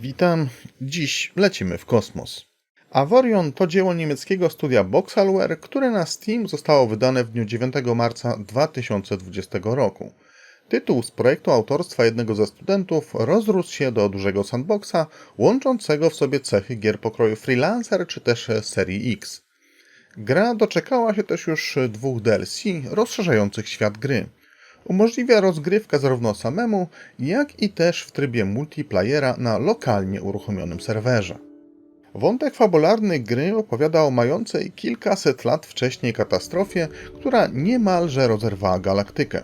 Witam. Dziś lecimy w kosmos. Avorion to dzieło niemieckiego studia Boxalware, które na Steam zostało wydane w dniu 9 marca 2020 roku. Tytuł z projektu autorstwa jednego ze studentów rozrósł się do dużego sandboxa, łączącego w sobie cechy gier pokroju freelancer czy też serii X. Gra doczekała się też już dwóch DLC rozszerzających świat gry. Umożliwia rozgrywkę zarówno samemu, jak i też w trybie multiplayera na lokalnie uruchomionym serwerze. Wątek fabularny gry opowiada o mającej kilkaset lat wcześniej katastrofie, która niemalże rozerwała galaktykę.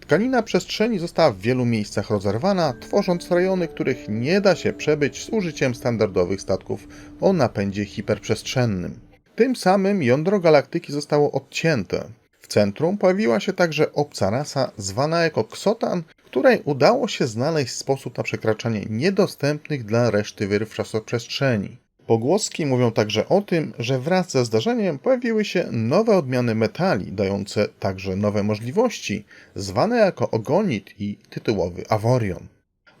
Tkanina przestrzeni została w wielu miejscach rozerwana, tworząc rejony, których nie da się przebyć z użyciem standardowych statków o napędzie hiperprzestrzennym. Tym samym jądro galaktyki zostało odcięte. W centrum pojawiła się także obca rasa zwana jako Ksotan, której udało się znaleźć sposób na przekraczanie niedostępnych dla reszty wyrw czasoprzestrzeni. Pogłoski mówią także o tym, że wraz ze zdarzeniem pojawiły się nowe odmiany metali, dające także nowe możliwości, zwane jako Ogonit i tytułowy Avorion.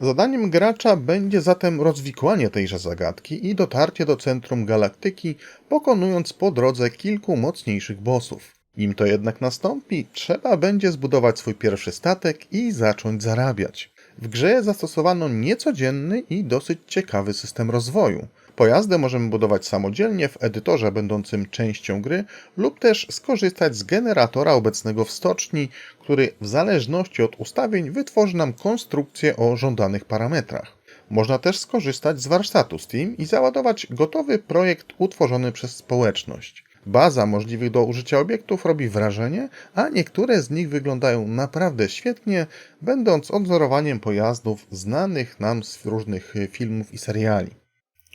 Zadaniem gracza będzie zatem rozwikłanie tejże zagadki i dotarcie do centrum galaktyki, pokonując po drodze kilku mocniejszych bossów. Nim to jednak nastąpi, trzeba będzie zbudować swój pierwszy statek i zacząć zarabiać. W grze zastosowano niecodzienny i dosyć ciekawy system rozwoju. Pojazdy możemy budować samodzielnie w edytorze będącym częścią gry lub też skorzystać z generatora obecnego w stoczni, który w zależności od ustawień wytworzy nam konstrukcję o żądanych parametrach. Można też skorzystać z warsztatu Steam i załadować gotowy projekt utworzony przez społeczność. Baza możliwych do użycia obiektów robi wrażenie, a niektóre z nich wyglądają naprawdę świetnie, będąc odzorowaniem pojazdów znanych nam z różnych filmów i seriali.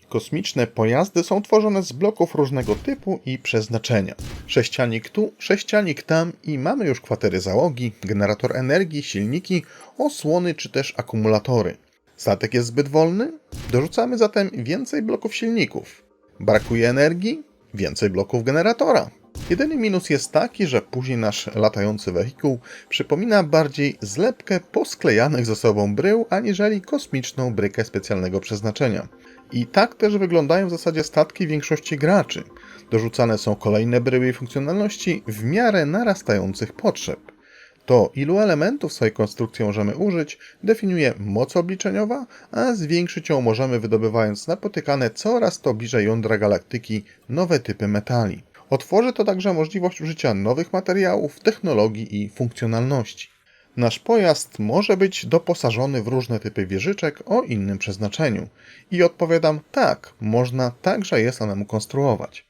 Kosmiczne pojazdy są tworzone z bloków różnego typu i przeznaczenia. Sześcianik tu, sześcianik tam i mamy już kwatery załogi, generator energii, silniki, osłony czy też akumulatory. Statek jest zbyt wolny? Dorzucamy zatem więcej bloków silników. Brakuje energii? Więcej bloków generatora. Jedyny minus jest taki, że później nasz latający wehikuł przypomina bardziej zlepkę posklejanych ze sobą brył, aniżeli kosmiczną brykę specjalnego przeznaczenia. I tak też wyglądają w zasadzie statki większości graczy. Dorzucane są kolejne bryły i funkcjonalności w miarę narastających potrzeb. To, ilu elementów swojej konstrukcji możemy użyć, definiuje moc obliczeniowa, a zwiększyć ją możemy wydobywając napotykane coraz to bliżej jądra galaktyki nowe typy metali. Otworzy to także możliwość użycia nowych materiałów, technologii i funkcjonalności. Nasz pojazd może być doposażony w różne typy wieżyczek o innym przeznaczeniu. I odpowiadam tak, można także je samemu konstruować.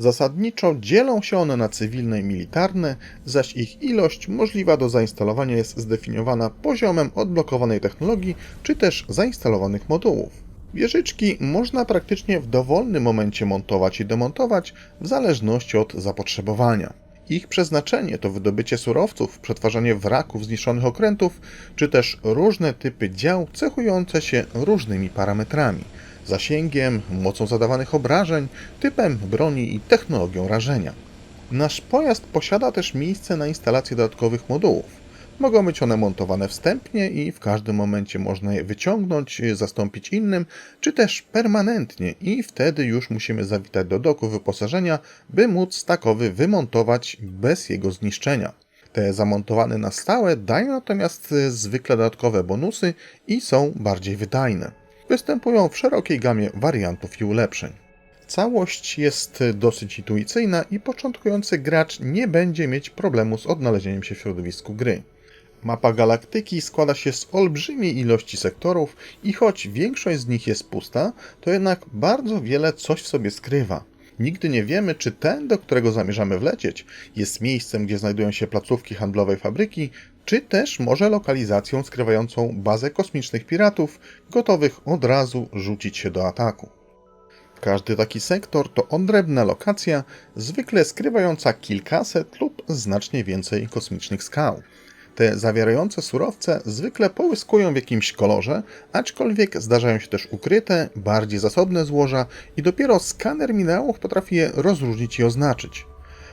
Zasadniczo dzielą się one na cywilne i militarne, zaś ich ilość możliwa do zainstalowania jest zdefiniowana poziomem odblokowanej technologii czy też zainstalowanych modułów. Wieżyczki można praktycznie w dowolnym momencie montować i demontować w zależności od zapotrzebowania. Ich przeznaczenie to wydobycie surowców, przetwarzanie wraków zniszczonych okrętów, czy też różne typy dział cechujące się różnymi parametrami zasięgiem, mocą zadawanych obrażeń, typem broni i technologią rażenia. Nasz pojazd posiada też miejsce na instalację dodatkowych modułów. Mogą być one montowane wstępnie i w każdym momencie można je wyciągnąć, zastąpić innym, czy też permanentnie i wtedy już musimy zawitać do doku wyposażenia, by móc takowy wymontować bez jego zniszczenia. Te zamontowane na stałe dają natomiast zwykle dodatkowe bonusy i są bardziej wydajne. Występują w szerokiej gamie wariantów i ulepszeń. Całość jest dosyć intuicyjna i początkujący gracz nie będzie mieć problemu z odnalezieniem się w środowisku gry. Mapa galaktyki składa się z olbrzymiej ilości sektorów i choć większość z nich jest pusta, to jednak bardzo wiele coś w sobie skrywa. Nigdy nie wiemy, czy ten, do którego zamierzamy wlecieć, jest miejscem, gdzie znajdują się placówki handlowej fabryki, czy też może lokalizacją skrywającą bazę kosmicznych piratów, gotowych od razu rzucić się do ataku. Każdy taki sektor to odrębna lokacja, zwykle skrywająca kilkaset lub znacznie więcej kosmicznych skał. Te zawierające surowce zwykle połyskują w jakimś kolorze, aczkolwiek zdarzają się też ukryte, bardziej zasobne złoża i dopiero skaner minerałów potrafi je rozróżnić i oznaczyć.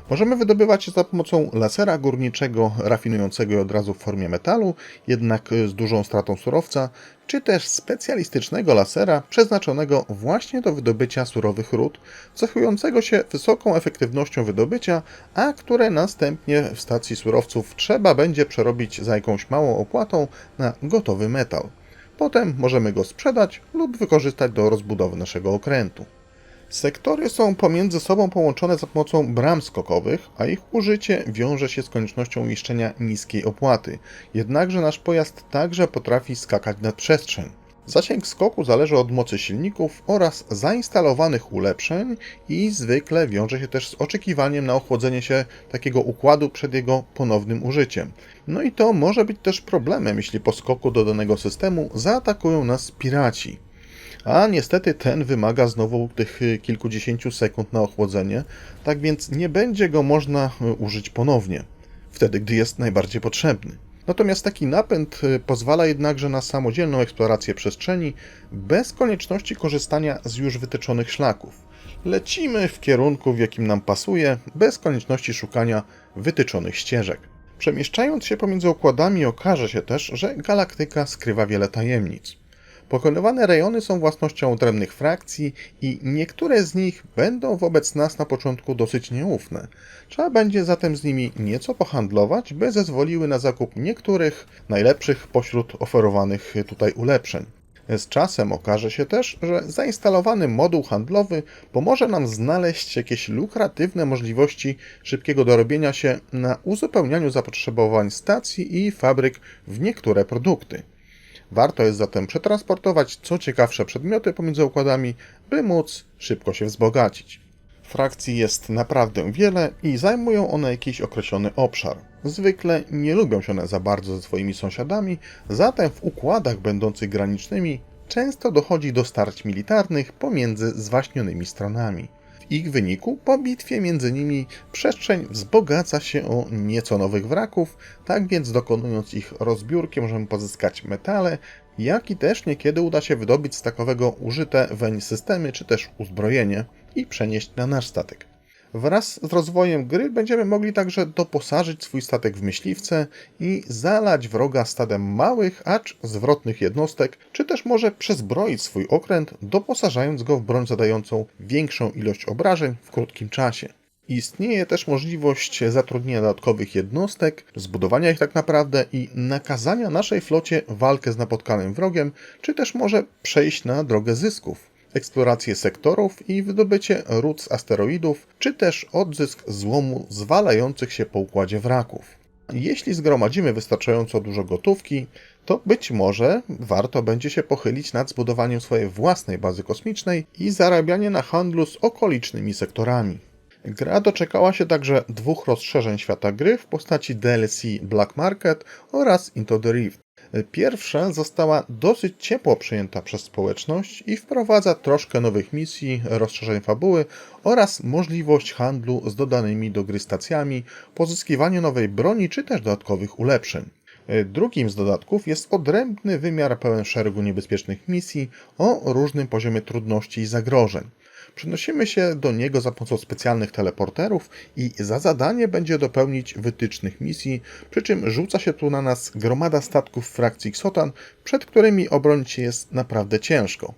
Możemy wydobywać je za pomocą lasera górniczego, rafinującego je od razu w formie metalu, jednak z dużą stratą surowca, czy też specjalistycznego lasera przeznaczonego właśnie do wydobycia surowych ród, cechującego się wysoką efektywnością wydobycia, a które następnie w stacji surowców trzeba będzie przerobić za jakąś małą opłatą na gotowy metal. Potem możemy go sprzedać lub wykorzystać do rozbudowy naszego okrętu. Sektory są pomiędzy sobą połączone za pomocą bram skokowych, a ich użycie wiąże się z koniecznością uiszczenia niskiej opłaty. Jednakże nasz pojazd także potrafi skakać nad przestrzeń. Zasięg skoku zależy od mocy silników oraz zainstalowanych ulepszeń i zwykle wiąże się też z oczekiwaniem na ochłodzenie się takiego układu przed jego ponownym użyciem. No i to może być też problemem, jeśli po skoku do danego systemu zaatakują nas piraci a niestety ten wymaga znowu tych kilkudziesięciu sekund na ochłodzenie, tak więc nie będzie go można e, użyć ponownie, wtedy gdy jest najbardziej potrzebny. Natomiast taki napęd e, pozwala jednakże na samodzielną eksplorację przestrzeni bez konieczności korzystania z już wytyczonych szlaków. Lecimy w kierunku, w jakim nam pasuje, bez konieczności szukania wytyczonych ścieżek. Przemieszczając się pomiędzy układami okaże się też, że galaktyka skrywa wiele tajemnic. Pokonywane rejony są własnością odrębnych frakcji i niektóre z nich będą wobec nas na początku dosyć nieufne. Trzeba będzie zatem z nimi nieco pohandlować, by zezwoliły na zakup niektórych najlepszych pośród oferowanych tutaj ulepszeń. Z czasem okaże się też, że zainstalowany moduł handlowy pomoże nam znaleźć jakieś lukratywne możliwości szybkiego dorobienia się na uzupełnianiu zapotrzebowań stacji i fabryk w niektóre produkty. Warto jest zatem przetransportować co ciekawsze przedmioty pomiędzy układami, by móc szybko się wzbogacić. Frakcji jest naprawdę wiele i zajmują one jakiś określony obszar. Zwykle nie lubią się one za bardzo ze swoimi sąsiadami, zatem w układach będących granicznymi często dochodzi do starć militarnych pomiędzy zwaśnionymi stronami ich wyniku po bitwie między nimi przestrzeń wzbogaca się o nieco nowych wraków, tak więc dokonując ich rozbiórki możemy pozyskać metale, jak i też niekiedy uda się wydobyć z takowego użyte weń systemy czy też uzbrojenie i przenieść na nasz statek. Wraz z rozwojem gry będziemy mogli także doposażyć swój statek w myśliwce i zalać wroga stadem małych, acz zwrotnych jednostek, czy też może przezbroić swój okręt, doposażając go w broń zadającą większą ilość obrażeń w krótkim czasie. Istnieje też możliwość zatrudnienia dodatkowych jednostek, zbudowania ich tak naprawdę i nakazania naszej flocie walkę z napotkanym wrogiem, czy też może przejść na drogę zysków eksplorację sektorów i wydobycie ród z asteroidów, czy też odzysk złomu zwalających się po układzie wraków. Jeśli zgromadzimy wystarczająco dużo gotówki, to być może warto będzie się pochylić nad zbudowaniem swojej własnej bazy kosmicznej i zarabianie na handlu z okolicznymi sektorami. Gra doczekała się także dwóch rozszerzeń świata gry w postaci DLC Black Market oraz Into the Rift. Pierwsza została dosyć ciepło przyjęta przez społeczność i wprowadza troszkę nowych misji, rozszerzeń fabuły oraz możliwość handlu z dodanymi do gry stacjami, pozyskiwania nowej broni czy też dodatkowych ulepszeń. Drugim z dodatków jest odrębny wymiar pełen szeregu niebezpiecznych misji o różnym poziomie trudności i zagrożeń. Przenosimy się do niego za pomocą specjalnych teleporterów i za zadanie będzie dopełnić wytycznych misji, przy czym rzuca się tu na nas gromada statków frakcji Xotan, przed którymi obronić jest naprawdę ciężko.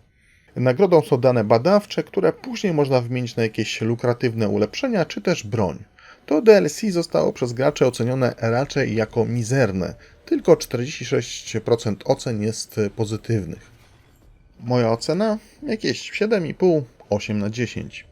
Nagrodą są dane badawcze, które później można wymienić na jakieś lukratywne ulepszenia czy też broń. To DLC zostało przez graczy ocenione raczej jako mizerne, tylko 46% ocen jest pozytywnych. Moja ocena? Jakieś 7,5 8 na 10.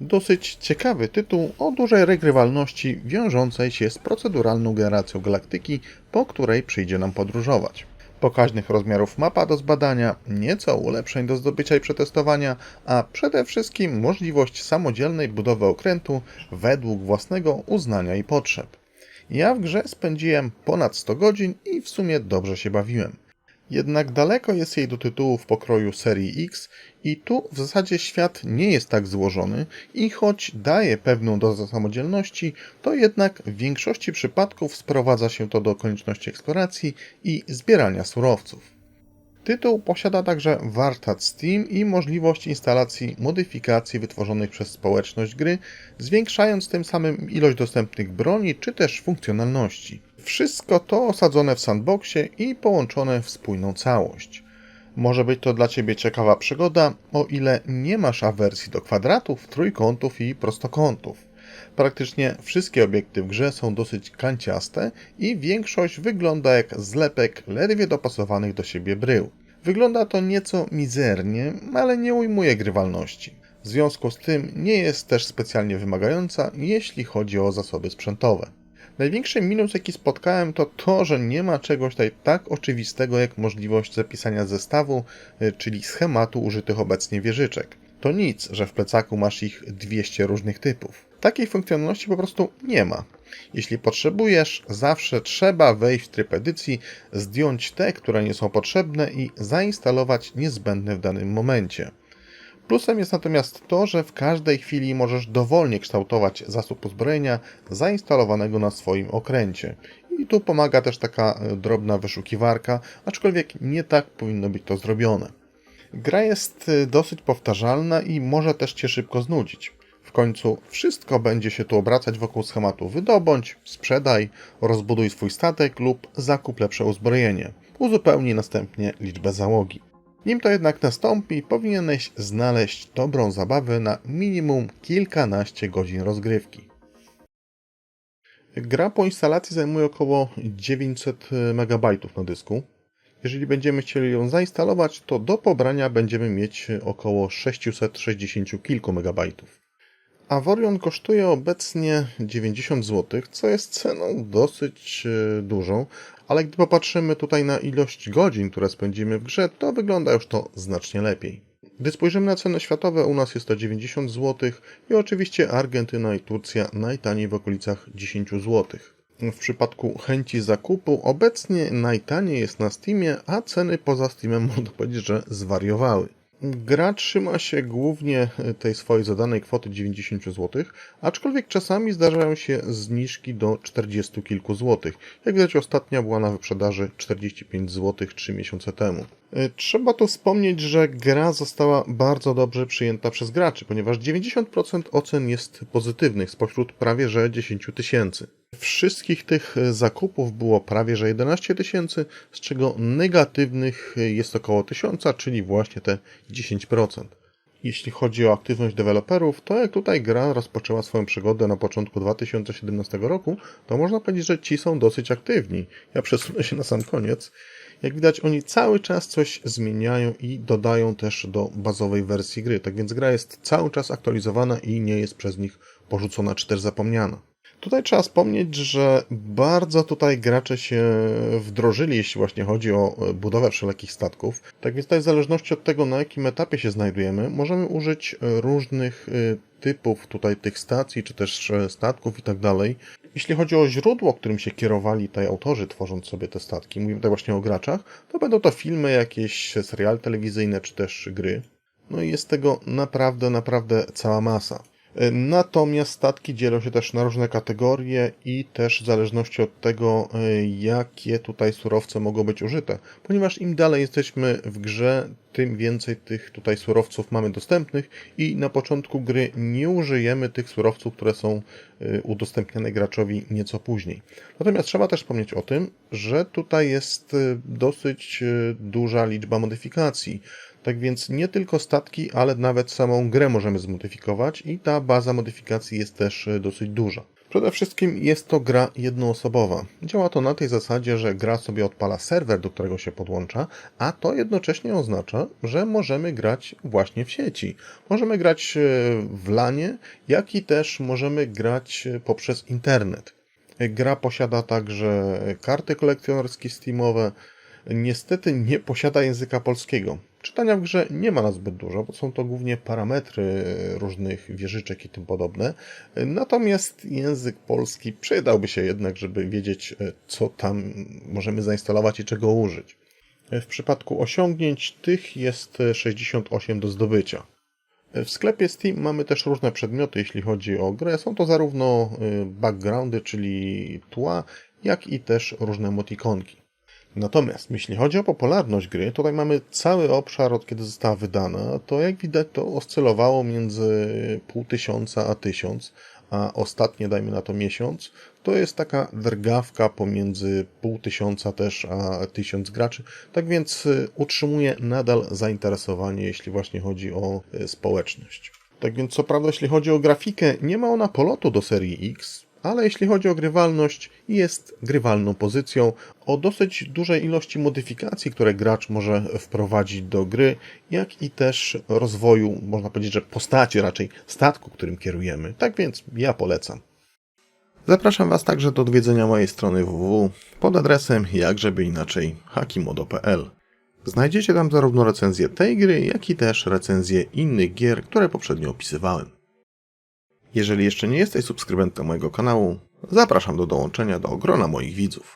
Dosyć ciekawy tytuł o dużej regrywalności wiążącej się z proceduralną generacją galaktyki, po której przyjdzie nam podróżować. Pokaźnych rozmiarów mapa do zbadania, nieco ulepszeń do zdobycia i przetestowania, a przede wszystkim możliwość samodzielnej budowy okrętu według własnego uznania i potrzeb. Ja w grze spędziłem ponad 100 godzin i w sumie dobrze się bawiłem. Jednak daleko jest jej do tytułów pokroju serii X i tu w zasadzie świat nie jest tak złożony i choć daje pewną dozę samodzielności, to jednak w większości przypadków sprowadza się to do konieczności eksploracji i zbierania surowców. Tytuł posiada także warsztat Steam i możliwość instalacji modyfikacji wytworzonych przez społeczność gry, zwiększając tym samym ilość dostępnych broni czy też funkcjonalności. Wszystko to osadzone w sandboxie i połączone w spójną całość. Może być to dla Ciebie ciekawa przygoda, o ile nie masz awersji do kwadratów, trójkątów i prostokątów. Praktycznie wszystkie obiekty w grze są dosyć kanciaste i większość wygląda jak zlepek ledwie dopasowanych do siebie brył. Wygląda to nieco mizernie, ale nie ujmuje grywalności. W związku z tym nie jest też specjalnie wymagająca, jeśli chodzi o zasoby sprzętowe. Największy minus, jaki spotkałem, to to, że nie ma czegoś tutaj tak oczywistego jak możliwość zapisania zestawu, y, czyli schematu użytych obecnie wieżyczek. To nic, że w plecaku masz ich 200 różnych typów. Takiej funkcjonalności po prostu nie ma. Jeśli potrzebujesz, zawsze trzeba wejść w tryb edycji, zdjąć te, które nie są potrzebne i zainstalować niezbędne w danym momencie. Plusem jest natomiast to, że w każdej chwili możesz dowolnie kształtować zasób uzbrojenia zainstalowanego na swoim okręcie. I tu pomaga też taka e, drobna wyszukiwarka, aczkolwiek nie tak powinno być to zrobione. Gra jest e, dosyć powtarzalna i może też Cię szybko znudzić. W końcu wszystko będzie się tu obracać wokół schematu wydobądź, sprzedaj, rozbuduj swój statek lub zakup lepsze uzbrojenie. Uzupełnij następnie liczbę załogi. Nim to jednak nastąpi, powinieneś znaleźć dobrą zabawę na minimum kilkanaście godzin rozgrywki. Gra po instalacji zajmuje około 900 MB na dysku. Jeżeli będziemy chcieli ją zainstalować, to do pobrania będziemy mieć około 660 kilku megabajtów. Avorion kosztuje obecnie 90 zł, co jest ceną dosyć e, dużą, ale gdy popatrzymy tutaj na ilość godzin, które spędzimy w grze, to wygląda już to znacznie lepiej. Gdy spojrzymy na ceny światowe, u nas jest to 90 zł i oczywiście Argentyna i Turcja najtaniej w okolicach 10 zł. W przypadku chęci zakupu obecnie najtaniej jest na Steamie, a ceny poza Steamem można powiedzieć, że zwariowały. Gra trzyma się głównie tej swojej zadanej kwoty 90 zł, aczkolwiek czasami zdarzają się zniżki do 40 kilku złotych. Jak widać ostatnia była na wyprzedaży 45 zł 3 miesiące temu. E, trzeba tu wspomnieć, że gra została bardzo dobrze przyjęta przez graczy, ponieważ 90% ocen jest pozytywnych spośród prawie że 10 tysięcy. Wszystkich tych zakupów było prawie że 11 tysięcy, z czego negatywnych jest około 1000, czyli właśnie te 10%. Jeśli chodzi o aktywność deweloperów, to jak tutaj gra rozpoczęła swoją przygodę na początku 2017 roku, to można powiedzieć, że ci są dosyć aktywni. Ja przesunę się na sam koniec. Jak widać, oni cały czas coś zmieniają i dodają też do bazowej wersji gry. Tak więc gra jest cały czas aktualizowana i nie jest przez nich porzucona czy też zapomniana. Tutaj trzeba wspomnieć, że bardzo tutaj gracze się wdrożyli, jeśli właśnie chodzi o budowę wszelkich statków. Tak więc tutaj w zależności od tego, na jakim etapie się znajdujemy, możemy użyć różnych y, typów tutaj tych stacji, czy też e, statków i tak dalej. Jeśli chodzi o źródło, którym się kierowali tutaj autorzy, tworząc sobie te statki, mówimy tutaj właśnie o graczach, to będą to filmy, jakieś seriale telewizyjne, czy też gry. No i jest tego naprawdę, naprawdę cała masa. Natomiast statki dzielą się też na różne kategorie i też w zależności od tego, e, jakie tutaj surowce mogą być użyte. Ponieważ im dalej jesteśmy w grze, tym więcej tych tutaj surowców mamy dostępnych i na początku gry nie użyjemy tych surowców, które są e, udostępniane graczowi nieco później. Natomiast trzeba też wspomnieć o tym, że tutaj jest e, dosyć duża liczba modyfikacji. Tak więc nie tylko statki, ale nawet samą grę możemy zmodyfikować i ta baza modyfikacji jest też e, dosyć duża. Przede wszystkim jest to gra jednoosobowa. Działa to na tej zasadzie, że gra sobie odpala serwer, do którego się podłącza, a to jednocześnie oznacza, że możemy grać właśnie w sieci. Możemy grać e, w lanie, jak i też możemy grać e, poprzez internet. Gra posiada także karty kolekcjonerskie Steamowe. Niestety nie posiada języka polskiego. Czytania w grze nie ma na zbyt dużo, bo są to głównie parametry różnych wieżyczek i tym podobne. Natomiast język polski przydałby się jednak, żeby wiedzieć, co tam możemy zainstalować i czego użyć. W przypadku osiągnięć tych jest 68 do zdobycia. W sklepie Steam mamy też różne przedmioty, jeśli chodzi o grę. Są to zarówno backgroundy, czyli tła, jak i też różne emotikonki. Natomiast jeśli chodzi o popularność gry, tutaj mamy cały obszar od kiedy została wydana, to jak widać to oscylowało między pół tysiąca a tysiąc, a ostatnie dajmy na to miesiąc, to jest taka drgawka pomiędzy pół tysiąca też a tysiąc graczy, tak więc y, utrzymuje nadal zainteresowanie, jeśli właśnie chodzi o y, społeczność. Tak więc co prawda jeśli chodzi o grafikę, nie ma ona polotu do serii X, ale jeśli chodzi o grywalność, jest grywalną pozycją o dosyć dużej ilości modyfikacji, które gracz może wprowadzić do gry, jak i też rozwoju, można powiedzieć, że postaci, raczej statku, którym kierujemy. Tak więc ja polecam. Zapraszam Was także do odwiedzenia mojej strony www pod adresem jakżeby inaczej hakimodo.pl. Znajdziecie tam zarówno recenzję tej gry, jak i też recenzję innych gier, które poprzednio opisywałem. Jeżeli jeszcze nie jesteś subskrybentem mojego kanału, zapraszam do dołączenia do grona moich widzów.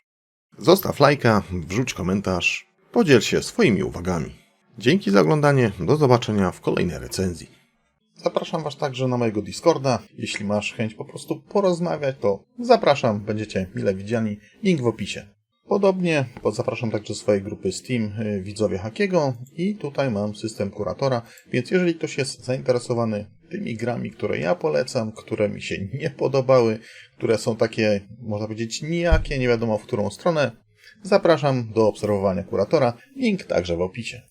Zostaw lajka, wrzuć komentarz, podziel się swoimi uwagami. Dzięki za oglądanie, do zobaczenia w kolejnej recenzji. Zapraszam Was także na mojego Discorda. Jeśli masz chęć po prostu porozmawiać, to zapraszam, będziecie mile widziani. Link w opisie. Podobnie zapraszam także swojej grupy Steam y, Widzowie Hakiego i tutaj mam system kuratora, więc jeżeli ktoś jest zainteresowany tymi grami, które ja polecam, które mi się nie podobały, które są takie, można powiedzieć, nijakie, nie wiadomo w którą stronę, zapraszam do obserwowania kuratora. Link także w opisie.